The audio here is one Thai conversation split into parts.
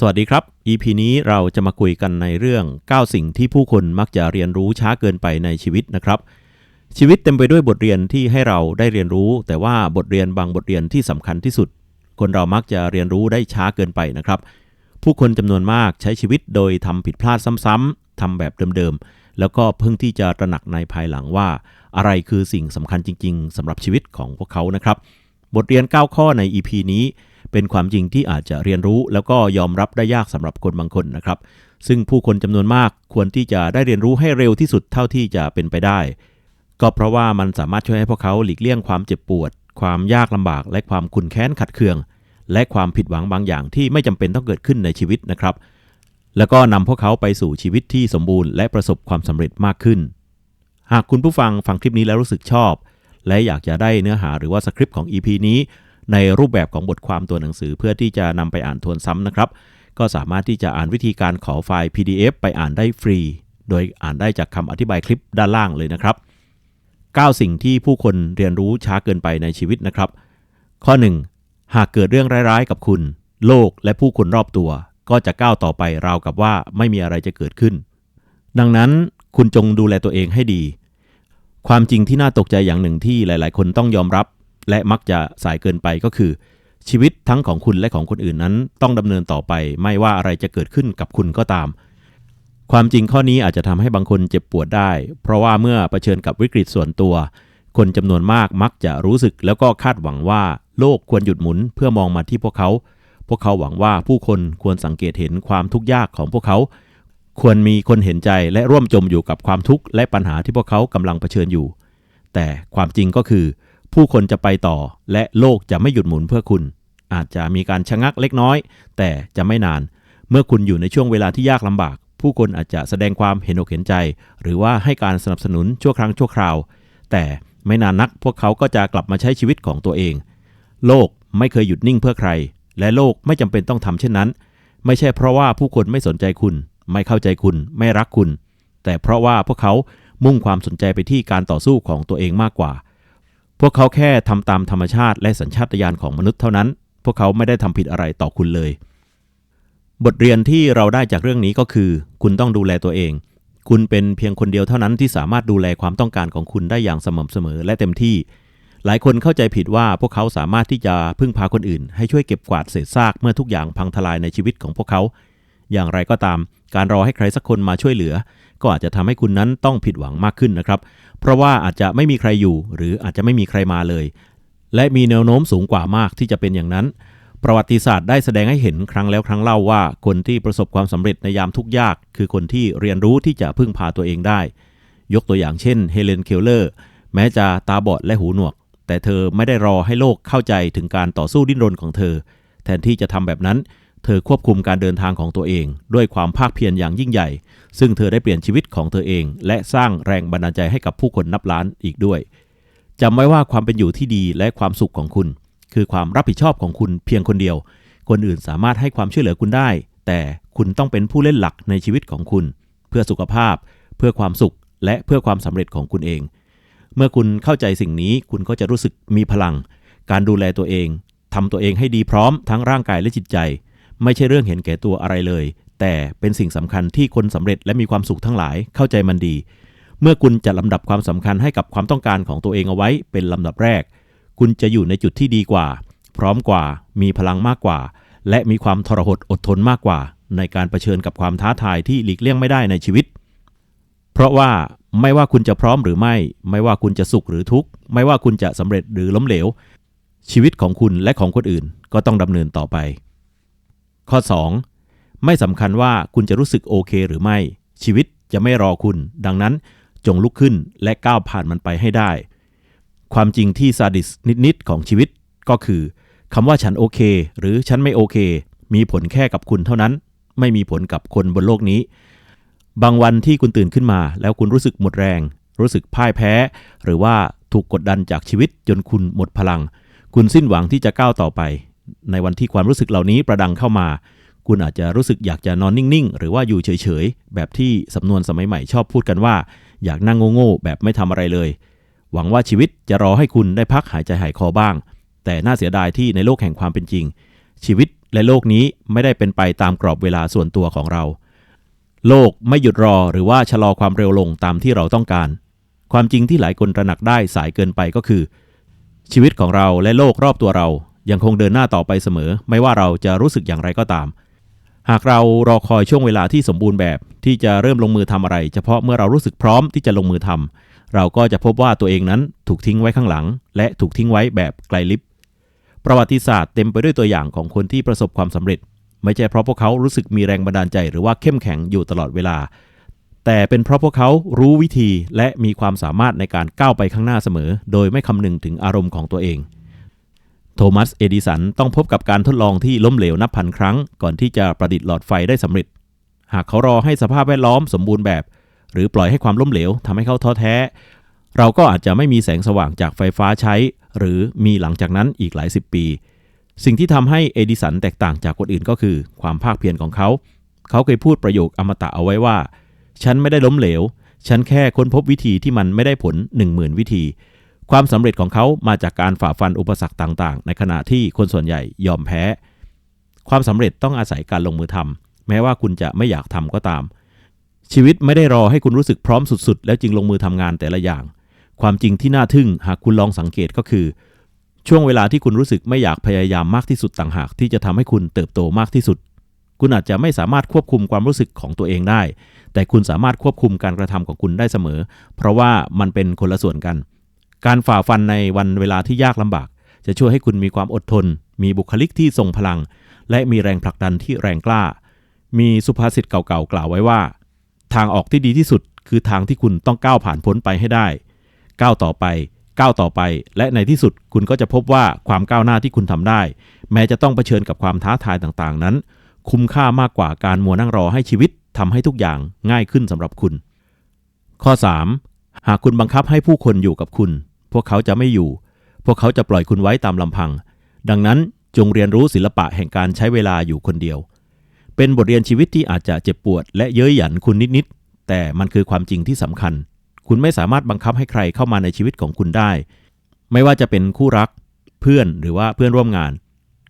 สวัสดีครับ EP นี้เราจะมาคุยกันในเรื่อง 9 สิ่งที่ผู้คนมักจะเรียนรู้ช้าเกินไปในชีวิตนะครับ ชีวิตเต็มไปด้วยบทเรียนที่ให้เราได้เรียนรู้ แต่ว่าบทเรียนบางบทเรียนที่สำคัญที่สุด คนเรามักจะเรียนรู้ได้ช้าเกินไปนะครับ ผู้คนจำนวนมากใช้ชีวิตโดยทำผิดพลาดซ้ำๆทำแบบเดิมๆ แล้วก็เพิ่งที่จะตระหนักในภายหลังว่า อะไรคือสิ่งสำคัญจริง ๆสำหรับชีวิตของพวกเขานะครับ บทเรียน 9 ข้อใน EP นี้ เป็นความจริงที่อาจจะเรียนรู้ แล้วก็ยอมรับได้ยากสำหรับคนบางคนนะครับ ซึ่งผู้คนจำนวนมากควรที่จะได้เรียนรู้ให้เร็วที่สุดเท่าที่จะเป็นไปได้ ก็เพราะว่ามันสามารถช่วยให้พวกเขาหลีกเลี่ยงความเจ็บปวด ความยากลำบาก และความขุ่นแค้นขัดเคือง และความผิดหวังบางอย่างที่ไม่จำเป็นต้องเกิดขึ้นในชีวิตนะครับ แล้วก็นำพวกเขาไปสู่ชีวิตที่สมบูรณ์และประสบความสำเร็จมากขึ้น หากคุณผู้ฟังฟังคลิปนี้แล้วรู้สึกชอบ และอยากจะได้เนื้อหาหรือว่าสคริปต์ของ EP นี้ ในรูปแบบของบทความตัวหนังสือเพื่อที่จะนำไปอ่านทวนซ้ำนะครับ ก็สามารถที่จะอ่านวิธีการขอไฟล์ PDF ไปอ่านได้ฟรี โดยอ่านได้จากคำอธิบายคลิปด้านล่างเลยนะครับ 9 สิ่งที่ผู้คนเรียนรู้ช้าเกินไปในชีวิตนะครับ ข้อ 1 หากเกิดเรื่องร้ายๆ กับคุณ โลกและผู้คนรอบตัว ก็จะก้าวต่อไปราวกับว่าไม่มีอะไรจะเกิดขึ้น ดังนั้นคุณจงดูแลตัวเองให้ดี ความจริงที่น่าตกใจอย่างหนึ่งที่หลาย ๆ คนต้องยอมรับ และมักจะสายเกินไปก็คือ ชีวิตทั้งของคุณและของคนอื่นนั้น ต้องดำเนินต่อไป ไม่ว่าอะไรจะเกิดขึ้นกับคุณก็ตาม ความจริงข้อนี้อาจจะทำให้บางคนเจ็บปวดได้ เพราะว่าเมื่อเผชิญกับวิกฤตส่วนตัว คนจำนวนมากมักจะรู้สึกแล้วก็คาดหวังว่าโลกควรหยุดหมุนเพื่อมองมาที่พวกเขา พวกเขาหวังว่าผู้คนควรสังเกตเห็นความทุกข์ยากของพวกเขา ควรมีคนเห็นใจและร่วมจมอยู่กับความทุกข์และปัญหาที่พวกเขากำลังเผชิญอยู่ แต่ความจริงก็คือ ผู้คนจะไปต่อและโลกจะไม่หยุดหมุนเพื่อคุณ อาจจะมีการชะงักเล็กน้อย แต่จะไม่นาน เมื่อคุณอยู่ในช่วงเวลาที่ยากลำบาก ผู้คนอาจจะแสดงความเห็นอกเห็นใจ หรือว่าให้การสนับสนุนชั่วครั้งชั่วคราว แต่ไม่นานนักพวกเขาก็จะกลับมาใช้ชีวิตของตัวเอง โลกไม่เคยหยุดนิ่งเพื่อใคร และโลกไม่จำเป็นต้องทำเช่นนั้น ไม่ใช่เพราะว่าผู้คนไม่สนใจคุณ ไม่เข้าใจคุณ ไม่รักคุณ แต่เพราะว่าพวกเขามุ่งความสนใจไปที่การต่อสู้ของตัวเองมากกว่า พวกเขาแค่ทำตามธรรมชาติและสัญชาตญาณของมนุษย์เท่านั้น พวกเขาไม่ได้ทำผิดอะไรต่อคุณเลย บทเรียนที่เราได้จากเรื่องนี้ก็คือ คุณต้องดูแลตัวเอง คุณเป็นเพียงคนเดียวเท่านั้นที่สามารถดูแลความต้องการของคุณได้อย่างสม่ำเสมอและเต็มที่ หลายคนเข้าใจผิดว่าพวกเขาสามารถที่จะพึ่งพาคนอื่น ให้ช่วยเก็บกวาดเศษซากเมื่อทุกอย่างพังทลายในชีวิตของพวกเขา อย่างไรก็ตาม การรอให้ใครสักคนมาช่วยเหลือ ก็อาจจะทำให้คุณนั้นต้องผิดหวังมากขึ้นนะครับ เพราะว่าอาจจะไม่มีใครอยู่ หรืออาจจะไม่มีใครมาเลย และมีแนวโน้มสูงกว่ามากที่จะเป็นอย่างนั้น ประวัติศาสตร์ได้แสดงให้เห็นครั้งแล้วครั้งเล่าว่า คนที่ประสบความสำเร็จในยามทุกยาก คือคนที่เรียนรู้ที่จะพึ่งพาตัวเองได้ ยกตัวอย่างเช่นเฮเลนเคลเลอร์แม้จะตาบอดและหูหนวก แต่เธอไม่ได้รอให้โลกเข้าใจถึงการต่อสู้ดิ้นรนของเธอ แทนที่จะทำแบบนั้น เธอควบคุมการเดินทางของตัวเอง ด้วยความภาคเพียรอย่างยิ่งใหญ่ ซึ่งเธอได้เปลี่ยนชีวิตของเธอเอง และสร้างแรงบันดาลใจให้กับผู้คนนับล้านอีกด้วยจำไว้ว่าความเป็นอยู่ที่ดีและความสุขของคุณ คือความรับผิดชอบของคุณเพียงคนเดียว คนอื่นสามารถให้ความช่วยเหลือคุณได้ แต่คุณต้องเป็นผู้เล่นหลักในชีวิตของคุณ เพื่อสุขภาพ เพื่อความสุข และเพื่อความสำเร็จของคุณเอง เมื่อคุณเข้าใจสิ่งนี้คุณก็จะรู้สึกมีพลัง การดูแลตัวเองทำตัวเองให้ดีพร้อมทั้งร่างกายและจิตใจ ไม่ใช่เรื่องเห็นแก่ตัวอะไรเลย แต่เป็นสิ่งสำคัญที่คนสำเร็จและมีความสุขทั้งหลายเข้าใจมันดี เมื่อคุณจัดลำดับความสำคัญให้กับความต้องการของตัวเองเอาไว้เป็นลำดับแรก คุณจะอยู่ในจุดที่ดีกว่า พร้อมกว่า มีพลังมากกว่า และมีความทรหดอดทนมากกว่า ในการเผชิญกับความท้าทายที่หลีกเลี่ยงไม่ได้ในชีวิต เพราะว่าไม่ว่าคุณจะพร้อมหรือไม่ ไม่ว่าคุณจะสุขหรือทุกข์ ไม่ว่าคุณจะสำเร็จหรือล้มเหลว ชีวิตของคุณและของคนอื่นก็ต้องดำเนินต่อไป ข้อ 2. ไม่สำคัญว่าคุณจะรู้สึกโอเคหรือไม่ ชีวิตจะไม่รอคุณ ดังนั้นจงลุกขึ้นและก้าวผ่านมันไปให้ได้ ความจริงที่ซาดิสนิดๆของชีวิตก็คือคำว่าฉันโอเค หรือฉันไม่โอเค มีผลแค่กับคุณเท่านั้น ไม่มีผลกับคนบนโลกนี้ บางวันที่คุณตื่นขึ้นมา แล้วคุณรู้สึกหมดแรง รู้สึกพ่ายแพ้ หรือว่าถูกกดดันจากชีวิตจนคุณหมดพลัง คุณสิ้นหวังที่จะก้าวต่อไป ในวันที่ความรู้สึกเหล่านี้ประดังเข้ามา คุณอาจจะรู้สึกอยากจะนอนนิ่งๆ หรือว่าอยู่เฉยๆ แบบที่สำนวนสมัยใหม่ชอบพูดกันว่า อยากนั่งโง่ๆแบบไม่ทำอะไรเลย หวังว่าชีวิตจะรอให้คุณได้พักหายใจหายคอบ้าง แต่น่าเสียดายที่ในโลกแห่งความเป็นจริง ชีวิตและโลกนี้ไม่ได้เป็นไปตามกรอบเวลาส่วนตัวของเรา โลกไม่หยุดรอหรือว่าชะลอความเร็วลงตามที่เราต้องการ ความจริงที่หลายคนตระหนักได้สายเกินไปก็คือ ชีวิตของเราและโลกรอบตัวเรา ยังคงเดินหน้าต่อไปเสมอ ไม่ว่าเราจะรู้สึกอย่างไรก็ตาม หากเรารอคอยช่วงเวลาที่สมบูรณ์แบบ ที่จะเริ่มลงมือทำอะไร เฉพาะเมื่อเรารู้สึกพร้อมที่จะลงมือทำเราก็จะพบว่าตัวเองนั้นถูกทิ้งไว้ข้างหลัง และถูกทิ้งไว้แบบไกลลิบประวัติศาสตร์เต็มไปด้วยตัวอย่างของคนที่ประสบความสำเร็จ ไม่ใช่เพราะพวกเขารู้สึกมีแรงบันดาลใจหรือว่าเข้มแข็งอยู่ตลอดเวลา แต่เป็นเพราะพวกเขารู้วิธีและมีความสามารถในการก้าวไปข้างหน้าเสมอ โดยไม่คำนึงถึงอารมณ์ของตัวเอง โทมัส เอดิสันต้องพบกับการทดลองที่ล้มเหลวนับพันครั้ง ก่อนที่จะประดิษฐ์หลอดไฟได้สำเร็จ หากเขารอให้สภาพแวดล้อมสมบูรณ์แบบ หรือปล่อยให้ความล้มเหลวทำให้เขาท้อแท้ เราก็อาจจะไม่มีแสงสว่างจากไฟฟ้าใช้ หรือมีหลังจากนั้นอีกหลายสิบปี สิ่งที่ทำให้เอดิสันแตกต่างจากคนอื่นก็คือ ความภาคเพียรของเขา เขาเคยพูดประโยคอมตะเอาไว้ว่า ฉันไม่ได้ล้มเหลว ฉันแค่ค้นพบวิธีที่มันไม่ได้ผล10,000 วิธี ความสำเร็จของเขามาจากการฝ่าฟันอุปสรรคต่างๆ ในขณะที่คนส่วนใหญ่ยอมแพ้ ความสำเร็จต้องอาศัยการลงมือทำแม้ว่าคุณจะไม่อยากทำก็ตาม ชีวิตไม่ได้รอให้คุณรู้สึกพร้อมสุดๆ แล้วจึงลงมือทำงานแต่ละอย่าง ความจริงที่น่าทึ่งหากคุณลองสังเกตก็คือ ช่วงเวลาที่คุณรู้สึกไม่อยากพยายามมากที่สุดต่างหาก ที่จะทำให้คุณเติบโตมากที่สุด คุณอาจจะไม่สามารถควบคุมความรู้สึกของตัวเองได้ แต่คุณสามารถควบคุมการกระทำของคุณได้เสมอ เพราะว่ามันเป็นคนละส่วนกัน การฝ่าฟันในวันเวลาที่ยากลำบาก จะช่วยให้คุณมีความอดทน มีบุคลิกที่ทรงพลัง และมีแรงผลักดันที่แรงกล้า มีสุภาษิตเก่าๆกล่าวไว้ว่า ทางออกที่ดีที่สุด คือทางที่คุณต้องก้าวผ่านพ้นไปให้ได้ ก้าวต่อไป ก้าวต่อไป และในที่สุดคุณก็จะพบว่าความก้าวหน้าที่คุณทำได้ แม้จะต้องเผชิญกับความท้าทายต่างๆ นั้น คุ้มค่ามากกว่าการมัวนั่งรอให้ชีวิตทำให้ทุกอย่างง่ายขึ้นสำหรับคุณ ข้อ 3. หากคุณบังคับให้ผู้คนอยู่กับคุณ พวกเขาจะไม่อยู่ พวกเขาจะปล่อยคุณไว้ตามลำพัง ดังนั้นจงเรียนรู้ศิลปะแห่งการใช้เวลาอยู่คนเดียว เป็นบทเรียนชีวิตที่อาจจะเจ็บปวด และเย้ยหยันคุณนิดๆ แต่มันคือความจริงที่สำคัญ คุณไม่สามารถบังคับให้ใครเข้ามาในชีวิตของคุณได้ ไม่ว่าจะเป็นคู่รัก เพื่อนหรือว่าเพื่อนร่วมงาน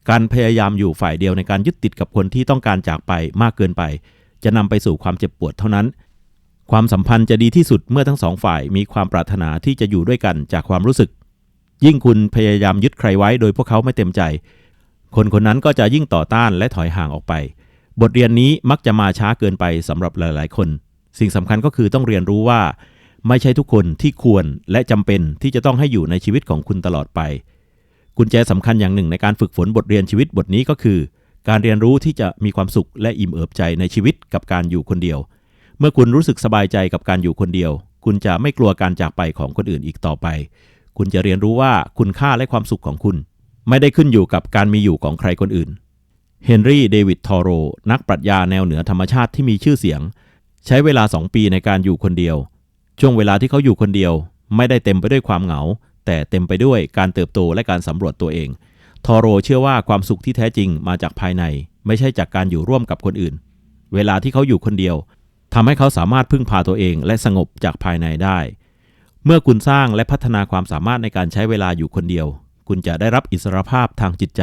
การพยายามอยู่ฝ่ายเดียวในการยึดติดกับคนที่ต้องการจากไปมากเกินไป จะนำไปสู่ความเจ็บปวดเท่านั้น ความสัมพันธ์จะดีที่สุดเมื่อทั้งสองฝ่ายมีความปรารถนาที่จะอยู่ด้วยกันจากความรู้สึก ยิ่งคุณพยายามยึดใครไว้โดยพวกเขาไม่เต็มใจ คนคนนั้นก็จะยิ่งต่อต้านและถอยห่างออกไป บทเรียนนี้มักจะมาช้าเกินไปสำหรับหลาย ๆ คน สิ่งสำคัญก็คือต้องเรียนรู้ว่า ไม่ใช่ทุกคนที่ควรและจำเป็นที่จะต้องให้อยู่ในชีวิตของคุณตลอดไป กุญแจสำคัญอย่างหนึ่งในการฝึกฝนบทเรียนชีวิตบทนี้ก็คือ การเรียนรู้ที่จะมีความสุขและอิ่มเอิบใจในชีวิตกับการอยู่คนเดียว เมื่อคุณรู้สึกสบายใจกับการอยู่คนเดียว คุณจะไม่กลัวการจากไปของคนอื่นอีกต่อไป คุณจะเรียนรู้ว่าคุณค่าและความสุขของคุณ ไม่ได้ขึ้นอยู่กับการมีอยู่ของใครคนอื่น เฮนรี่ เดวิด ทอโร นักปรัชญาแนวเหนือธรรมชาติที่มีชื่อเสียง ใช้เวลา2ปีในการอยู่คนเดียว ช่วงเวลาที่เขาอยู่คนเดียว ไม่ได้เต็มไปด้วยความเหงา แต่เต็มไปด้วยการเติบโตและการสำรวจตัวเอง ทอโรเชื่อว่าความสุขที่แท้จริงมาจากภายใน ไม่ใช่จากการอยู่ร่วมกับคนอื่น เวลาที่เขาอยู่คนเดียว ทำให้เขาสามารถพึ่งพาตัวเองและสงบจากภายในได้ เมื่อคุณสร้างและพัฒนาความสามารถในการใช้เวลาอยู่คนเดียว คุณจะได้รับอิสรภาพทางจิตใจ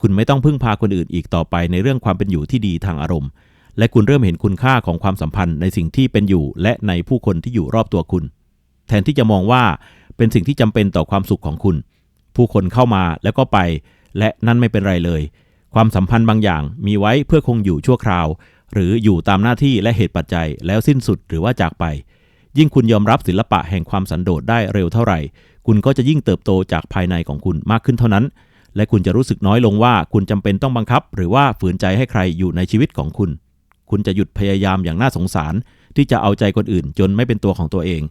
คุณไม่ต้องพึ่งพาคนอื่นอีกต่อไปในเรื่องความเป็นอยู่ที่ดีทางอารมณ์ และคุณเริ่มเห็นคุณค่าของความสัมพันธ์ในสิ่งที่เป็นอยู่ และในผู้คนที่อยู่รอบตัวคุณ แทนที่จะมองว่าเป็นสิ่งที่จำเป็นต่อความสุขของคุณ ผู้คนเข้ามาแล้วก็ไป และนั่นไม่เป็นไรเลย ความสัมพันธ์บางอย่างมีไว้เพื่อคงอยู่ชั่วคราว หรืออยู่ตามหน้าที่และเหตุปัจจัยแล้วสิ้นสุดหรือว่าจากไป ยิ่งคุณยอมรับศิลปะแห่งความสันโดษได้เร็วเท่าไหร่ คุณก็จะยิ่งเติบโตจากภายในของคุณมากขึ้นเท่านั้น และคุณจะรู้สึกน้อยลงว่าคุณจำเป็นต้องบังคับ หรือว่าฝืนใจให้ใครอยู่ในชีวิตของคุณ คุณจะหยุดพยายามอย่างน่าสงสาร ที่จะเอาใจคนอื่นจนไม่เป็นตัวของตัวเอง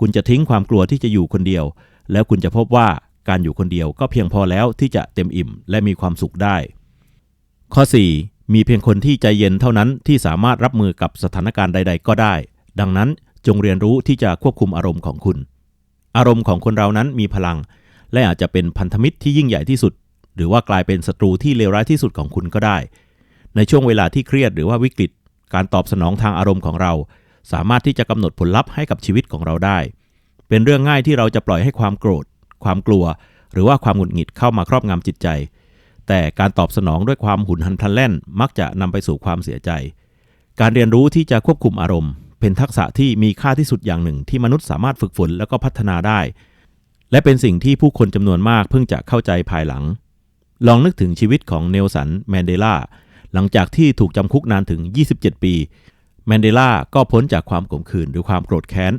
คุณจะทิ้งความกลัวที่จะอยู่คนเดียว แล้วคุณจะพบว่าการอยู่คนเดียวก็เพียงพอแล้วที่จะเต็มอิ่มและมีความสุขได้ ข้อ 4 มีเพียงคนที่ใจเย็นเท่านั้นที่สามารถรับมือกับสถานการณ์ใด ๆ ก็ได้ ดังนั้นจงเรียนรู้ที่จะควบคุมอารมณ์ของคุณ อารมณ์ของคนเรานั้นมีพลัง และอาจจะเป็นพันธมิตรที่ยิ่งใหญ่ที่สุด หรือว่ากลายเป็นศัตรูที่เลวร้ายที่สุดของคุณก็ได้ ในช่วงเวลาที่เครียดหรือว่าวิกฤต การตอบสนองทางอารมณ์ของเรา สามารถที่จะกำหนดผลลัพธ์ให้กับชีวิตของเราได้ เป็นเรื่องง่ายที่เราจะปล่อยให้ความโกรธ ความกลัว หรือว่าความหงุดหงิดเข้ามาครอบงำจิตใจ แต่การตอบสนองด้วยความหุนหันพลันแล่น มักจะนำไปสู่ความเสียใจ การเรียนรู้ที่จะควบคุมอารมณ์ เป็นทักษะที่มีค่าที่สุดอย่างหนึ่ง ที่มนุษย์สามารถฝึกฝนแล้วก็พัฒนาได้ และเป็นสิ่งที่ผู้คนจำนวนมากเพิ่งจะเข้าใจภายหลัง ลองนึกถึงชีวิตของเนลสันแมนเดลาหลังจากที่ถูกจำคุกนานถึง 27 ปี แมนเดลาก็พ้นจากความขมขื่นหรือความโกรธแค้น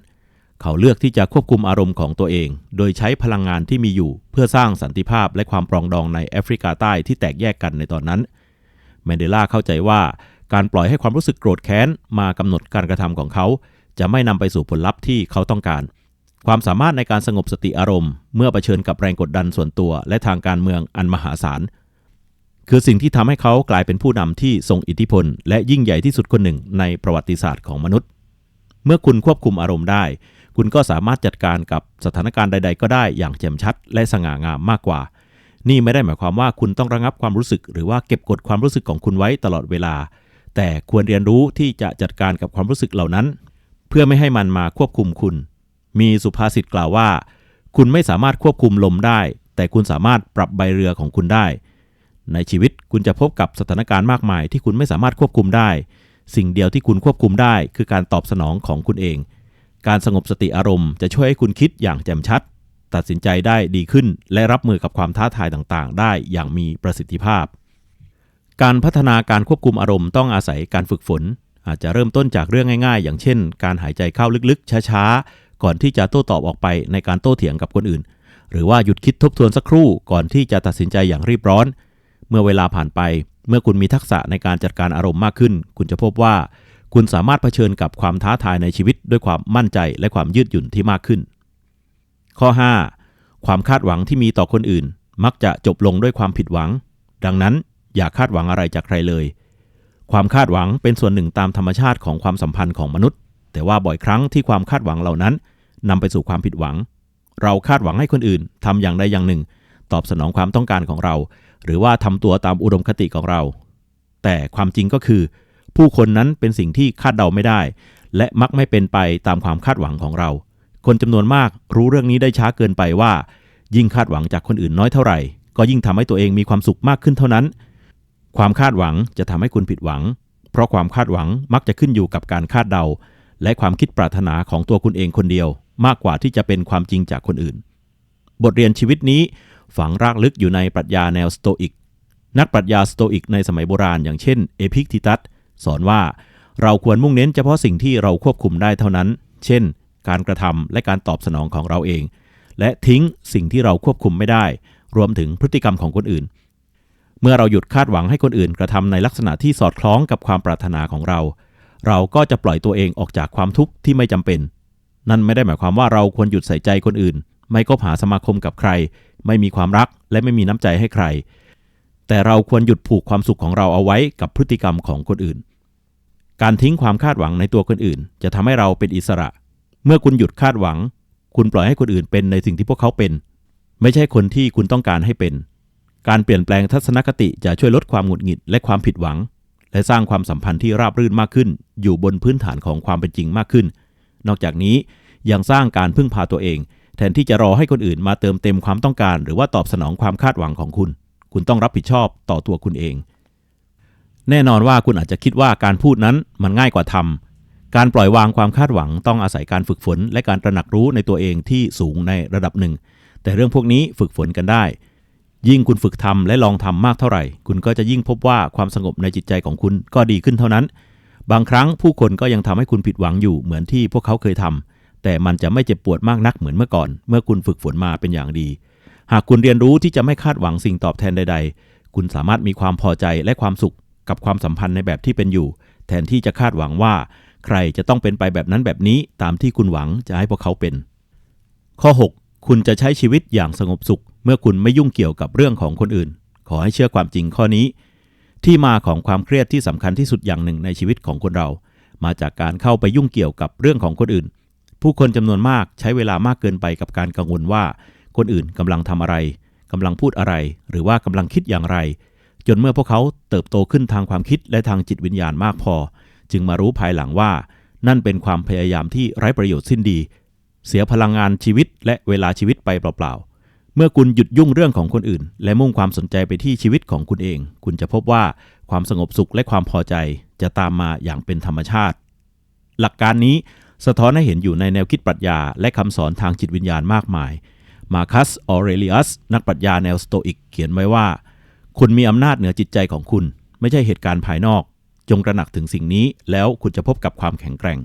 เขาเลือกที่จะควบคุมอารมณ์ของตัวเอง โดยใช้พลังงานที่มีอยู่ เพื่อสร้างสันติภาพและความปรองดองในแอฟริกาใต้ที่แตกแยกกันในตอนนั้น แมนเดลาเข้าใจว่าการปล่อยให้ความรู้สึกโกรธแค้นมากำหนดการกระทำของเขา จะไม่นำไปสู่ผลลัพธ์ที่เขาต้องการ ความสามารถในการสงบสติอารมณ์ เมื่อเผชิญกับแรงกดดันส่วนตัว และทางการเมืองอันมหาศาล คือสิ่งที่ทำให้เขากลายเป็นผู้นำที่ทรงอิทธิพล และยิ่งใหญ่ที่สุดคนหนึ่งในประวัติศาสตร์ของมนุษย์ เมื่อคุณควบคุมอารมณ์ได้ คุณก็สามารถจัดการกับสถานการณ์ใด ๆ ก็ได้อย่างแจ่มชัด และสง่างามมากกว่า นี่ไม่ได้หมายความว่าคุณต้องระงับความรู้สึก หรือว่าเก็บกดความรู้สึกของคุณไว้ตลอดเวลา แต่ควรเรียนรู้ที่จะจัดการกับความรู้สึกเหล่านั้น เพื่อไม่ให้มันมาควบคุมคุณ มีสุภาษิตกล่าวว่า คุณไม่สามารถควบคุมลมได้ แต่คุณสามารถปรับใบเรือของคุณได้ ในชีวิตคุณจะพบกับสถานการณ์มากมาย ที่คุณไม่สามารถควบคุมได้ สิ่งเดียวที่คุณควบคุมได้ คือการตอบสนองของคุณเอง การสงบสติอารมณ์จะช่วยให้คุณคิดอย่างแจ่มชัด ตัดสินใจได้ดีขึ้น และรับมือกับความท้าทายต่างๆ ได้อย่างมีประสิทธิภาพ การพัฒนาการควบคุมอารมณ์ต้องอาศัยการฝึกฝน อาจจะเริ่มต้นจากเรื่องง่ายๆ อย่างเช่น การหายใจเข้าลึกๆ ช้าๆ ก่อนที่จะโต้ตอบออกไปในการโต้เถียงกับคนอื่น หรือว่าหยุดคิดทบทวนสักครู่ก่อนที่จะตัดสินใจอย่างรีบร้อน เมื่อเวลาผ่านไป เมื่อคุณมีทักษะในการจัดการอารมณ์มากขึ้น คุณจะพบว่า คุณสามารถเผชิญกับความท้าทายในชีวิตด้วยความมั่นใจและความยืดหยุ่นที่มากขึ้น ข้อ 5. ความคาดหวังที่มีต่อคนอื่น มักจะจบลงด้วยความผิดหวัง ดังนั้นอย่าคาดหวังอะไรจากใครเลย ความคาดหวังเป็นส่วนหนึ่งตามธรรมชาติของความสัมพันธ์ของมนุษย์ แต่ว่าบ่อยครั้งที่ความคาดหวังเหล่านั้นนำไปสู่ความผิดหวัง เราคาดหวังให้คนอื่นทำอย่างใดอย่างหนึ่ง ตอบสนองความต้องการของเรา หรือว่าทำตัวตามอุดมคติของเรา แต่ความจริงก็คือ ผู้คนนั้นเป็นสิ่งที่คาดเดาไม่ได้ และมักไม่เป็นไปตามความคาดหวังของเรา คนจำนวนมากรู้เรื่องนี้ได้ช้าเกินไปว่า ยิ่งคาดหวังจากคนอื่นน้อยเท่าไหร่ ก็ยิ่งทำให้ตัวเองมีความสุขมากขึ้นเท่านั้น ความคาดหวังจะทำให้คุณผิดหวัง เพราะความคาดหวังมักจะขึ้นอยู่กับการคาดเดา และความคิดปรารถนาของตัวคุณเองคนเดียว มากกว่าที่จะเป็นความจริงจากคนอื่น บทเรียนชีวิตนี้ฝังรากลึกอยู่ในปรัชญาแนวสโตอิกนักปรัชญาสโตอิกในสมัยโบราณอย่างเช่น เอพิกทิตัส สอนว่าเราควรมุ่งเน้นเฉพาะสิ่งที่เราควบคุมได้เท่านั้น เช่น การกระทำและการตอบสนองของเราเอง และทิ้งสิ่งที่เราควบคุมไม่ได้ รวมถึงพฤติกรรมของคนอื่น เมื่อเราหยุดคาดหวังให้คนอื่นกระทำในลักษณะที่สอดคล้องกับความปรารถนาของเรา เราก็จะปล่อยตัวเองออกจากความทุกข์ที่ไม่จำเป็น นั่นไม่ได้หมายความว่าเราควรหยุดใส่ใจคนอื่น ไม่ก็หาสมาคมกับใคร ไม่มีความรักและไม่มีน้ำใจให้ใคร แต่เราควรหยุดผูกความสุขของเราเอาไว้กับพฤติกรรมของคนอื่น การทิ้งความคาดหวังในตัวคนอื่น จะทำให้เราเป็นอิสระ เมื่อคุณหยุดคาดหวัง คุณปล่อยให้คนอื่นเป็นในสิ่งที่พวกเขาเป็น ไม่ใช่คนที่คุณต้องการให้เป็น การเปลี่ยนแปลงทัศนคติจะช่วยลดความหงุดหงิดและความผิดหวัง และสร้างความสัมพันธ์ที่ราบรื่นมากขึ้น อยู่บนพื้นฐานของความเป็นจริงมากขึ้น นอกจากนี้ยังสร้างการพึ่งพาตัวเอง แทนที่จะรอให้คนอื่นมาเติมเต็มความต้องการ หรือว่าตอบสนองความคาดหวังของคุณ คุณต้องรับผิดชอบต่อตัวคุณเอง แน่นอนว่าคุณอาจจะคิดว่าการพูดนั้นมันง่ายกว่าทำการปล่อยวางความคาดหวังต้องอาศัยการฝึกฝน และการตระหนักรู้ในตัวเองที่สูงในระดับหนึ่ง แต่เรื่องพวกนี้ฝึกฝนกันได้ ยิ่งคุณฝึกทำและลองทำมากเท่าไหร่ คุณก็จะยิ่งพบว่าความสงบในจิตใจของคุณก็ดีขึ้นเท่านั้น บางครั้งผู้คนก็ยังทำให้คุณผิดหวังอยู่เหมือนที่พวกเขาเคยทำแต่มันจะไม่เจ็บปวดมากนักเหมือนเมื่อก่อน เมื่อคุณฝึกฝนมาเป็นอย่างดี หากคุณเรียนรู้ที่จะไม่คาดหวังสิ่งตอบแทนใด ๆ คุณสามารถมีความพอใจและความสุขกับความสัมพันธ์ในแบบที่เป็นอยู่ แทนที่จะคาดหวังว่า ใครจะต้องเป็นไปแบบนั้นแบบนี้ตามที่คุณหวังจะให้พวกเขาเป็น ข้อ 6 คุณจะใช้ชีวิตอย่างสงบสุข เมื่อคุณไม่ยุ่งเกี่ยวกับเรื่องของคนอื่น ขอให้เชื่อความจริงข้อนี้ ที่มาของความเครียดที่สำคัญที่สุดอย่างหนึ่งในชีวิตของคนเรา มาจากการเข้าไปยุ่งเกี่ยวกับเรื่องของคนอื่น ผู้คนจำนวนมากใช้เวลามากเกินไปกับการกังวลว่า คนอื่นกำลังทำอะไรกำลังพูดอะไร หรือว่ากำลังคิดอย่างไร จนเมื่อพวกเขาเติบโตขึ้นทางความคิดและทางจิตวิญญาณมากพอ จึงมารู้ภายหลังว่า นั่นเป็นความพยายามที่ไร้ประโยชน์สิ้นดี เสียพลังงานชีวิตและเวลาชีวิตไปเปล่าๆเมื่อคุณหยุดยุ่งเรื่องของคนอื่น และมุ่งความสนใจไปที่ชีวิตของคุณเอง คุณจะพบว่าความสงบสุขและความพอใจจะตามมาอย่างเป็นธรรมชาติ หลักการนี้สะท้อนให้เห็นอยู่ในแนวคิดปรัชญาและคำสอนทางจิตวิญญาณมากมาย มาคัส ออเรเลียส นักปรัชญาแนวสโตอิกเขียนไว้ว่า คุณมีอำนาจเหนือจิตใจของคุณ ไม่ใช่เหตุการณ์ภายนอก จงตระหนักถึงสิ่งนี้ แล้วคุณจะพบกับความแข็งแกร่ง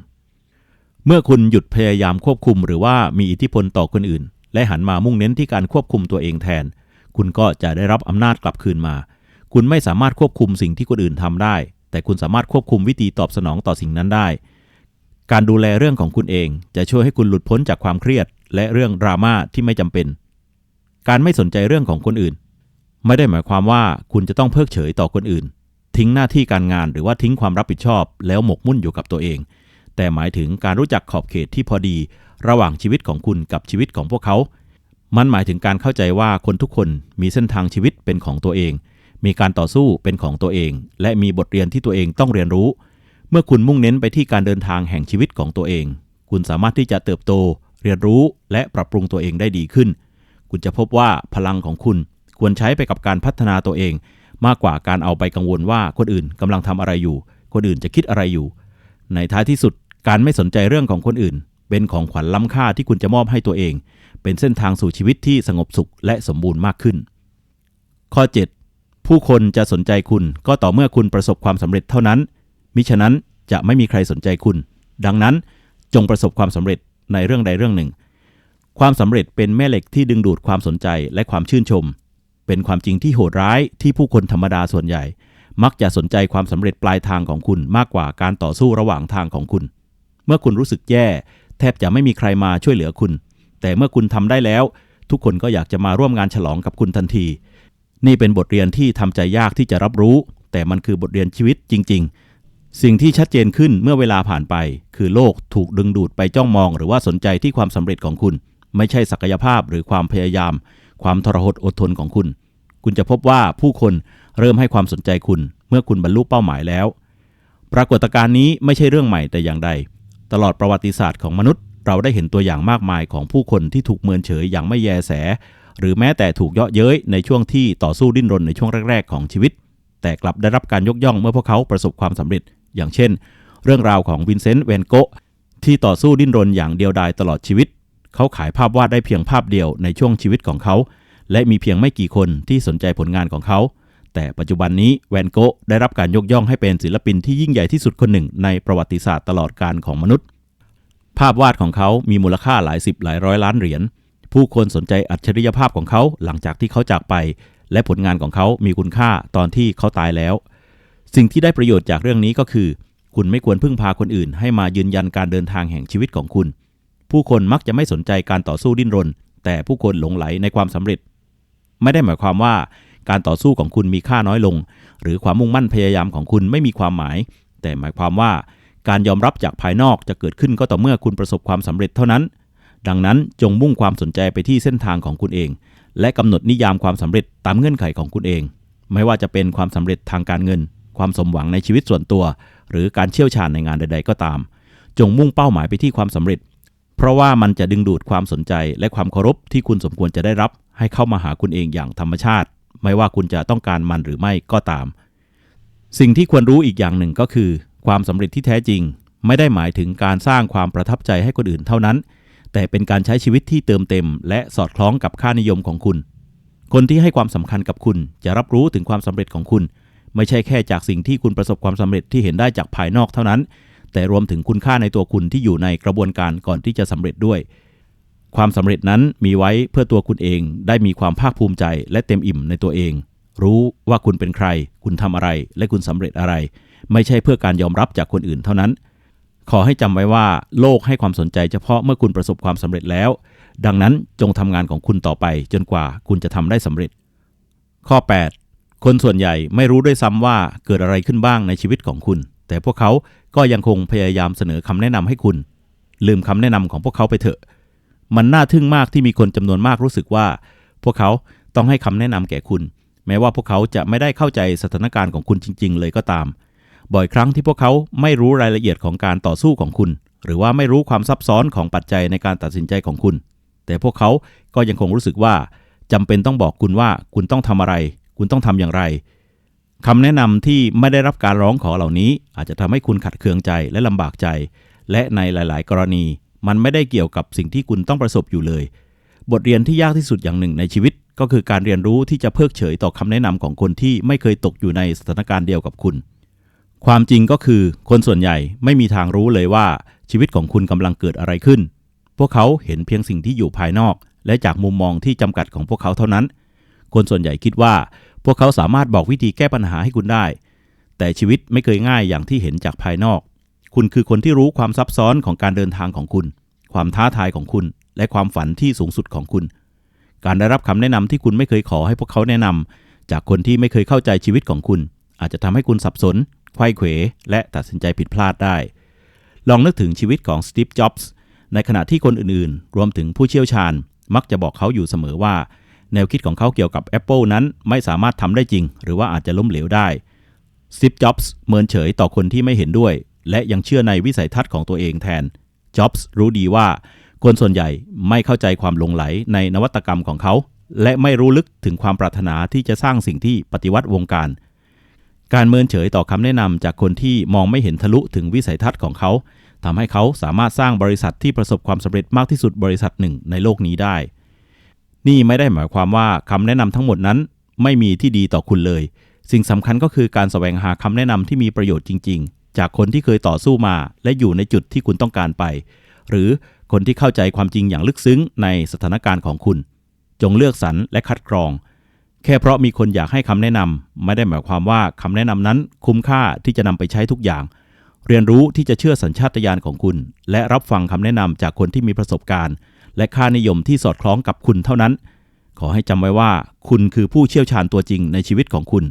เมื่อคุณหยุดพยายามควบคุม หรือว่ามีอิทธิพลต่อคนอื่น และหันมามุ่งเน้นที่การควบคุมตัวเองแทน คุณก็จะได้รับอำนาจกลับคืนมา คุณไม่สามารถควบคุมสิ่งที่คนอื่นทำได้ แต่คุณสามารถควบคุมวิธีตอบสนองต่อสิ่งนั้นได้การดูแลเรื่องของคุณเองจะช่วยให้คุณหลุดพ้นจากความเครียด และเรื่องดราม่าที่ไม่จำเป็น การไม่สนใจเรื่องของคนอื่น ไม่ได้หมายความว่าคุณจะต้องเพิกเฉยต่อคนอื่น ทิ้งหน้าที่การงานหรือว่าทิ้งความรับผิดชอบ แล้วหมกมุ่นอยู่กับตัวเอง แต่หมายถึงการรู้จักขอบเขตที่พอดี ระหว่างชีวิตของคุณกับชีวิตของพวกเขา มันหมายถึงการเข้าใจว่าคนทุกคนมีเส้นทางชีวิตเป็นของตัวเอง มีการต่อสู้เป็นของตัวเอง และมีบทเรียนที่ตัวเองต้องเรียนรู้ เมื่อคุณมุ่งเน้นไปที่การเดินทางแห่งชีวิตของตัวเอง คุณสามารถที่จะเติบโต เรียนรู้และปรับปรุงตัวเองได้ดีขึ้น คุณจะพบว่าพลังของคุณควรใช้ไปกับการพัฒนาตัวเอง มากกว่าการเอาไปกังวลว่าคนอื่นกำลังทำอะไรอยู่ คนอื่นจะคิดอะไรอยู่ ในท้ายที่สุดการไม่สนใจเรื่องของคนอื่น เป็นของขวัญล้ำค่าที่คุณจะมอบให้ตัวเอง เป็นเส้นทางสู่ชีวิตที่สงบสุขและสมบูรณ์มากขึ้น ข้อ 7 ผู้คนจะสนใจคุณก็ต่อเมื่อคุณประสบความสำเร็จเท่านั้น มิฉะนั้นจะไม่มีใครสนใจคุณ ดังนั้นจงประสบความสำเร็จ ในเรื่องใดเรื่องหนึ่ง ความสำเร็จเป็นแม่เหล็กที่ดึงดูดความสนใจและความชื่นชม เป็นความจริงที่โหดร้ายที่ผู้คนธรรมดาส่วนใหญ่ มักจะสนใจความสำเร็จปลายทางของคุณมากกว่าการต่อสู้ระหว่างทางของคุณ เมื่อคุณรู้สึกแย่ แทบจะไม่มีใครมาช่วยเหลือคุณ แต่เมื่อคุณทำได้แล้ว ทุกคนก็อยากจะมาร่วมงานฉลองกับคุณทันที นี่เป็นบทเรียนที่ทำใจยากที่จะรับรู้ แต่มันคือบทเรียนชีวิตจริง ๆ สิ่งที่ชัดเจนขึ้นเมื่อเวลาผ่านไป คือโลกถูกดึงดูดไปจ้องมองหรือว่าสนใจที่ความสำเร็จของคุณ ไม่ใช่ศักยภาพหรือความพยายาม ความทรหดอดทนของคุณ คุณจะพบว่าผู้คนเริ่มให้ความสนใจคุณ เมื่อคุณบรรลุเป้าหมายแล้ว ปรากฏการณ์นี้ไม่ใช่เรื่องใหม่แต่อย่างใด ตลอดประวัติศาสตร์ของมนุษย์ เราได้เห็นตัวอย่างมากมายของผู้คนที่ถูกเมินเฉยอย่างไม่แยแส หรือแม้แต่ถูกเยาะเย้ยในช่วงที่ต่อสู้ดิ้นรนในช่วงแรก ๆ ของชีวิต แต่กลับได้รับการยกย่องเมื่อพวกเขาประสบความสำเร็จ อย่างเช่น เรื่องราวของวินเซนต์แวนโกะที่ต่อสู้ดิ้นรนอย่างเดียวดายตลอดชีวิต เขาขายภาพวาดได้เพียงภาพเดียวในช่วงชีวิตของเขา และมีเพียงไม่กี่คนที่สนใจผลงานของเขา แต่ปัจจุบันนี้แวนโกะได้รับการยกย่องให้เป็นศิลปินที่ยิ่งใหญ่ที่สุดคนหนึ่งในประวัติศาสตร์ตลอดกาลของมนุษย์ ภาพวาดของเขามีมูลค่าหลายสิบหลายร้อยล้านเหรียญผู้คนสนใจอัจฉริยภาพของเขาหลังจากที่เขาจากไป และผลงานของเขามีคุณค่าตอนที่เขาตายแล้ว สิ่งที่ได้ประโยชน์จากเรื่องนี้ก็คือ คุณไม่ควรพึ่งพาคนอื่น ให้มายืนยันการเดินทางแห่งชีวิตของคุณ ผู้คนมักจะไม่สนใจการต่อสู้ดิ้นรน แต่ผู้คนหลงไหลในความสำเร็จ ไม่ได้หมายความว่า การต่อสู้ของคุณมีค่าน้อยลง หรือความมุ่งมั่นพยายามของคุณไม่มีความหมาย แต่หมายความว่า การยอมรับจากภายนอกจะเกิดขึ้นก็ต่อเมื่อคุณประสบความสำเร็จเท่านั้น ดังนั้นจงมุ่งความสนใจไปที่เส้นทางของคุณเอง และกำหนดนิยามความสำเร็จตามเงื่อนไขของคุณเอง ไม่ว่าจะเป็นความสำเร็จทางการเงิน ความสมหวังในชีวิตส่วนตัว หรือการเชี่ยวชาญในงานใด ๆ ก็ตาม จงมุ่งเป้าหมายไปที่ความสำเร็จ เพราะว่ามันจะดึงดูดความสนใจและความเคารพที่คุณสมควรจะได้รับ ให้เข้ามาหาคุณเองอย่างธรรมชาติ ไม่ว่าคุณจะต้องการมันหรือไม่ก็ตาม สิ่งที่ควรรู้อีกอย่างหนึ่งก็คือ ความสำเร็จที่แท้จริง ไม่ได้หมายถึงการสร้างความประทับใจให้คนอื่นเท่านั้น แต่เป็นการใช้ชีวิตที่เติมเต็ม และสอดคล้องกับค่านิยมของคุณคนที่ให้ความสำคัญกับคุณจะรับรู้ถึงความสำเร็จของคุณ ไม่ใช่แค่จากสิ่งที่คุณประสบความสำเร็จที่เห็นได้จากภายนอกเท่านั้น แต่รวมถึงคุณค่าในตัวคุณที่อยู่ในกระบวนการก่อนที่จะสำเร็จด้วย ความสำเร็จนั้นมีไว้เพื่อตัวคุณเองได้มีความภาคภูมิใจ และเต็มอิ่มในตัวเอง รู้ว่าคุณเป็นใคร คุณทำอะไร และคุณสำเร็จอะไร ไม่ใช่เพื่อการยอมรับจากคนอื่นเท่านั้น ขอให้จำไว้ว่า โลกให้ความสนใจเฉพาะเมื่อคุณประสบความสำเร็จแล้ว ดังนั้นจงทำงานของคุณต่อไปจนกว่าคุณจะทำได้สำเร็จ ข้อ 8 คนส่วนใหญ่ไม่รู้ด้วยซ้ำว่าเกิดอะไรขึ้นบ้างในชีวิตของคุณ แต่พวกเขาก็ยังคงพยายามเสนอคำแนะนำให้คุณ ลืมคำแนะนำของพวกเขาไปเถอะ มันน่าทึ่งมากที่มีคนจำนวนมากรู้สึกว่า พวกเขาต้องให้คำแนะนำแก่คุณ แม้ว่าพวกเขาจะไม่ได้เข้าใจสถานการณ์ของคุณจริง ๆ เลยก็ตาม บ่อยครั้งที่พวกเขาไม่รู้รายละเอียดของการต่อสู้ของคุณ หรือว่าไม่รู้ความซับซ้อนของปัจจัยในการตัดสินใจของคุณ แต่พวกเขาก็ยังคงรู้สึกว่าจำเป็นต้องบอกคุณว่าคุณต้องทำอะไร คุณต้องทำอย่างไรคำแนะนำที่ไม่ได้รับการร้องขอเหล่านี้ อาจจะทำให้คุณขัดเคืองใจและลำบากใจ และในหลาย ๆ กรณี มันไม่ได้เกี่ยวกับสิ่งที่คุณต้องประสบอยู่เลย บทเรียนที่ยากที่สุดอย่างหนึ่งในชีวิต ก็คือการเรียนรู้ที่จะเพิกเฉยต่อคำแนะนำของคนที่ไม่เคยตกอยู่ในสถานการณ์เดียวกับคุณ ความจริงก็คือ คนส่วนใหญ่ไม่มีทางรู้เลยว่าชีวิตของคุณกำลังเกิดอะไรขึ้น พวกเขาเห็นเพียงสิ่งที่อยู่ภายนอก และจากมุมมองที่จำกัดของพวกเขาเท่านั้น คนส่วนใหญ่คิดว่า พวกเขาสามารถบอกวิธีแก้ปัญหาให้คุณได้ แต่ชีวิตไม่เคยง่ายอย่างที่เห็นจากภายนอก คุณคือคนที่รู้ความซับซ้อนของการเดินทางของคุณ ความท้าทายของคุณ และความฝันที่สูงสุดของคุณ การได้รับคำแนะนำที่คุณไม่เคยขอให้พวกเขาแนะนำจากคนที่ไม่เคยเข้าใจชีวิตของคุณ อาจจะทำให้คุณสับสนไขว้เขวและตัดสินใจผิดพลาดได้ ลองนึกถึงชีวิตของสตีฟ จ็อบส์ ในขณะที่คนอื่นๆ รวมถึงผู้เชี่ยวชาญ มักจะบอกเขาอยู่เสมอว่า แนวคิดของเขาเกี่ยวกับ Apple นั้นไม่สามารถทำได้จริง หรือว่าอาจจะล้มเหลวได้สตีฟจ็อบส์เมินเฉยต่อคนที่ไม่เห็นด้วย และยังเชื่อในวิสัยทัศน์ของตัวเองแทนจ็อบส์รู้ดีว่า คนส่วนใหญ่ไม่เข้าใจความหลงไหลในนวัตกรรมของเขา และไม่รู้ลึกถึงความปรารถนาที่จะสร้างสิ่งที่ปฏิวัติวงการ การเมินเฉยต่อคำแนะนำจากคนที่มองไม่เห็นทะลุถึงวิสัยทัศน์ของเขาทำให้เขาสามารถสร้างบริษัทที่ประสบความสำเร็จมากที่สุดบริษัทหนึ่งในโลกนี้ได้ นี่ไม่ได้หมายความว่าคำแนะนำทั้งหมดนั้น ไม่มีที่ดีต่อคุณเลย สิ่งสำคัญก็คือการแสวงหาคำแนะนำที่มีประโยชน์จริง ๆ จากคนที่เคยต่อสู้มา และอยู่ในจุดที่คุณต้องการไป หรือคนที่เข้าใจความจริงอย่างลึกซึ้งในสถานการณ์ของคุณ จงเลือกสรรและคัดกรอง แค่เพราะมีคนอยากให้คำแนะนำไม่ได้หมายความว่าคำแนะนำนั้น คุ้มค่าที่จะนำไปใช้ทุกอย่าง เรียนรู้ที่จะเชื่อสัญชาตญาณของคุณ และรับฟังคำแนะนำจากคนที่มีประสบการณ์ และค่านิยมที่สอดคล้องกับคุณเท่านั้น ขอให้จำไว้ว่า คุณคือผู้เชี่ยวชาญตัวจริงในชีวิตของคุณ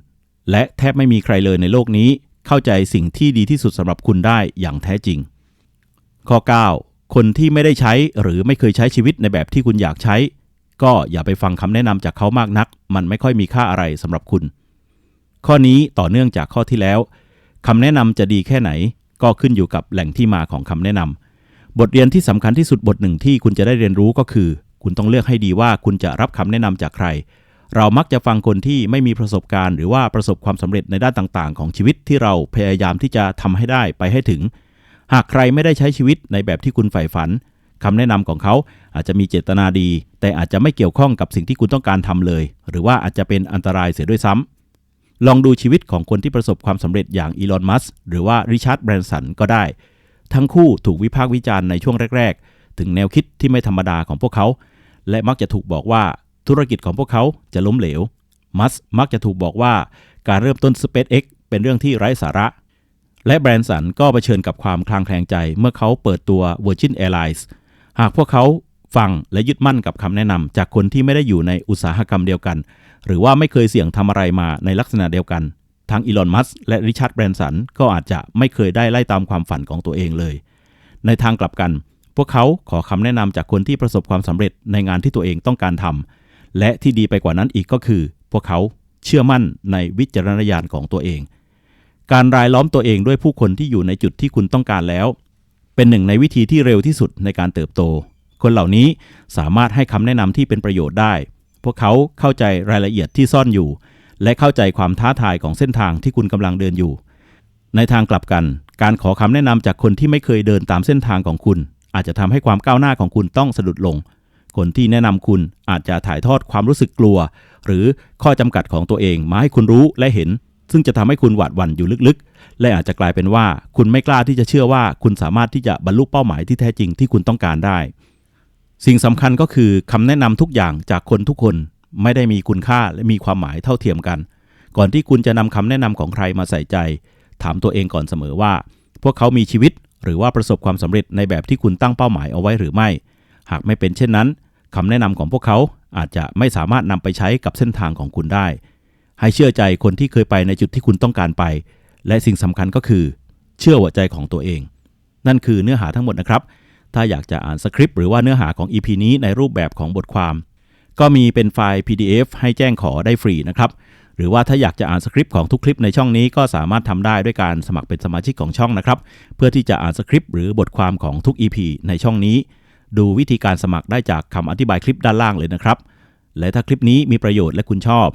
และแทบไม่มีใครเลยในโลกนี้ เข้าใจสิ่งที่ดีที่สุดสำหรับคุณได้อย่างแท้จริง ข้อ 9 คนที่ไม่ได้ใช้หรือไม่เคยใช้ชีวิตในแบบที่คุณอยากใช้ ก็อย่าไปฟังคำแนะนำจากเขามากนัก มันไม่ค่อยมีค่าอะไรสำหรับคุณ ข้อนี้ต่อเนื่องจากข้อที่แล้วคำแนะนำจะดีแค่ไหน ก็ขึ้นอยู่กับแหล่งที่มาของคำแนะนำ บทเรียนที่สำคัญที่สุดบทหนึ่งที่คุณจะได้เรียนรู้ก็คือ คุณต้องเลือกให้ดีว่าคุณจะรับคำแนะนำจากใคร เรามักจะฟังคนที่ไม่มีประสบการณ์ หรือว่าประสบความสำเร็จในด้านต่างๆ ของชีวิตที่เราพยายามที่จะทำให้ได้ไปให้ถึง หากใครไม่ได้ใช้ชีวิตในแบบที่คุณใฝ่ฝันคำแนะนำของเขาอาจจะมีเจตนาดี แต่อาจจะไม่เกี่ยวข้องกับสิ่งที่คุณต้องการทำเลย หรือว่าอาจจะเป็นอันตรายเสียด้วยซ้ำลองดูชีวิตของคนที่ประสบความสำเร็จอย่างอีลอน มัสหรือว่าริชาร์ด แบรนสันก็ได้ ทั้งคู่ถูกวิพากษ์วิจารณ์ในช่วงแรก ๆ ถึงแนวคิดที่ไม่ธรรมดาของพวกเขา และมักจะถูกบอกว่าธุรกิจของพวกเขาจะล้มเหลว มัสมักจะถูกบอกว่าการเริ่มต้น SpaceX เป็นเรื่องที่ไร้สาระ และแบรนสันก็เผชิญกับความคลางแคลงใจเมื่อเขาเปิดตัว Virgin Airlines หากพวกเขาฟังและยึดมั่นกับคำแนะนำจากคนที่ไม่ได้อยู่ในอุตสาหกรรมเดียวกัน หรือว่าไม่เคยเสี่ยงทำอะไรมาในลักษณะเดียวกัน ทั้งอีลอนมัสก์และริชาร์ดแบรนสันก็อาจจะไม่เคยได้ไล่ตามความฝันของตัวเองเลย ในทางกลับกัน พวกเขาขอคำแนะนำจากคนที่ประสบความสำเร็จในงานที่ตัวเองต้องการทำและที่ดีไปกว่านั้นอีกก็คือ พวกเขาเชื่อมั่นในวิจารณญาณของตัวเอง การรายล้อมตัวเองด้วยผู้คนที่อยู่ในจุดที่คุณต้องการแล้ว เป็นหนึ่งในวิธีที่เร็วที่สุดในการเติบโต คนเหล่านี้สามารถให้คำแนะนำที่เป็นประโยชน์ได้ พวกเขาเข้าใจรายละเอียดที่ซ่อนอยู่ และเข้าใจความท้าทายของเส้นทางที่คุณกำลังเดินอยู่ ในทางกลับกัน การขอคำแนะนำจากคนที่ไม่เคยเดินตามเส้นทางของคุณ อาจจะทำให้ความก้าวหน้าของคุณต้องสะดุดลง คนที่แนะนำคุณอาจจะถ่ายทอดความรู้สึกกลัว หรือข้อจำกัดของตัวเองมาให้คุณรู้และเห็น ซึ่งจะทำให้คุณหวาดหวั่นอยู่ลึกๆ และอาจจะกลายเป็นว่า คุณไม่กล้าที่จะเชื่อว่า คุณสามารถที่จะบรรลุเป้าหมายที่แท้จริงที่คุณต้องการได้ สิ่งสำคัญก็คือคำแนะนำทุกอย่างจากคนทุกคน ไม่ได้มีคุณค่าและมีความหมายเท่าเทียมกัน ก่อนที่คุณจะนำคำแนะนำของใครมาใส่ใจ ถามตัวเองก่อนเสมอว่า พวกเขามีชีวิตหรือว่าประสบความสำเร็จในแบบที่คุณตั้งเป้าหมายเอาไว้หรือไม่ หากไม่เป็นเช่นนั้นคำแนะนำของพวกเขาอาจจะไม่สามารถนำไปใช้กับเส้นทางของคุณได้ ให้เชื่อใจคนที่เคยไปในจุดที่คุณต้องการไป และสิ่งสำคัญก็คือ เชื่อหัวใจของตัวเอง นั่นคือเนื้อหาทั้งหมดนะครับ ถ้าอยากจะอ่านสคริปต์หรือว่าเนื้อหาของ EP นี้ในรูปแบบของบทความ ก็มีเป็นไฟล์ PDF ให้แจ้งขอได้ฟรีนะครับ หรือว่าถ้าอยากจะอ่านสคริปต์ของทุกคลิปในช่องนี้ก็สามารถทำได้ด้วยการสมัครเป็นสมาชิกของช่องนะครับ เพื่อที่จะอ่านสคริปต์หรือบทความของทุก EP ในช่องนี้ ดูวิธีการสมัครได้จากคำอธิบายคลิปด้านล่างเลยนะครับ และถ้าคลิปนี้มีประโยชน์และคุณชอบ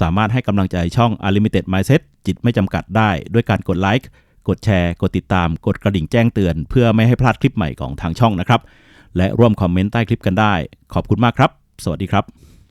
สามารถให้กำลังใจช่อง Unlimited Mindset จิตไม่จำกัดได้ ด้วยการกดไลค์กดแชร์ กดติดตาม กดกระดิ่งแจ้งเตือน เพื่อไม่ให้พลาดคลิปใหม่ของทางช่องนะครับ และร่วมคอมเมนต์ใต้คลิปกันได้ ขอบคุณมากครับ สวัสดีครับ